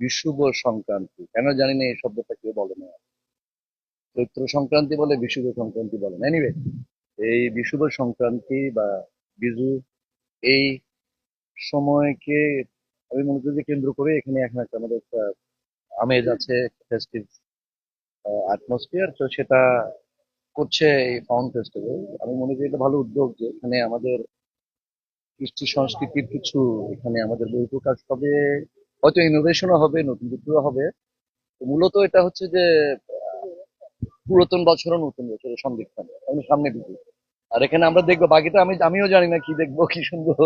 বিশুভ সংক্রান্তি। কেন জানি না এই শব্দটা কেউ বলে না চৈত্র সংক্রান্তি বলে বিশুভ সংক্রান্তি বলে না। এনিওয়ে এই বিশুভ সংক্রান্তি বা বিজু এই সময়কে আমি মনে করি কেন্দ্র করে এখানে এখন একটা আমাদের একটা আমেজ আছে ফেস্টিভ অ্যাটমসফিয়ার তো সেটা করছে এই ফাউন্ড ফেস্টিভ্যাল আমি মনে করি এটা ভালো উদ্যোগ যে এখানে আমাদের কৃষ্টি সংস্কৃতির কিছু, এখানে আমাদের বই প্রকাশ হবে হয়তো ইনোভেশনও হবে, নতুন কিছুও হবে। মূলত এটা হচ্ছে যে, পুরাতন বছর ও নতুন বছরের সন্ধিক্ষণ আমি সামনে দিকে আর এখানে আমরা দেখব, বাকিটা আমি, আমিও জানি না কি দেখব, কি সুন্দর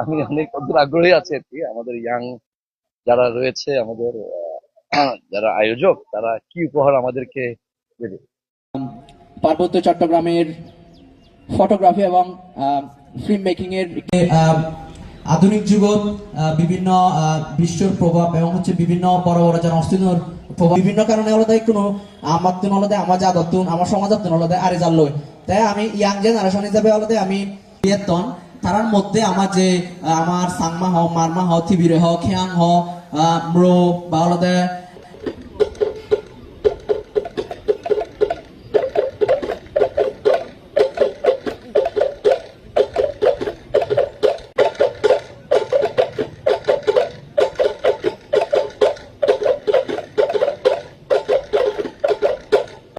আমি অনেক আগ্রহী আছে আর কি। আমাদের ইয়াং যারা রয়েছে, আমাদের যারা আয়োজক, তারা কি উপহার আমাদেরকে দেবে? পার্বত্য চট্টগ্রামের ফটোগ্রাফি এবং ফিল্ম মেকিং এর আধুনিক যুগত বিভিন্ন বিশ্বর প্রভাব এবং হচ্ছে বিভিন্ন বড় বড় যারা অস্তিত্বর প্রভাব, বিভিন্ন কারণে আলাদা কোনো আমার তুন আলাদা আমার জাদত তুন আমার সমাজত তুন আলাদা আরে জাল লই তাই আমি ইয়াং জেনারেশন হিসাবে আলাদা আমি বিয়েতন, তারার মধ্যে আমার যে আমার সাংমা হ মারমা হ থিবিরে হ খেয়াং হ ম্রো বা হলদে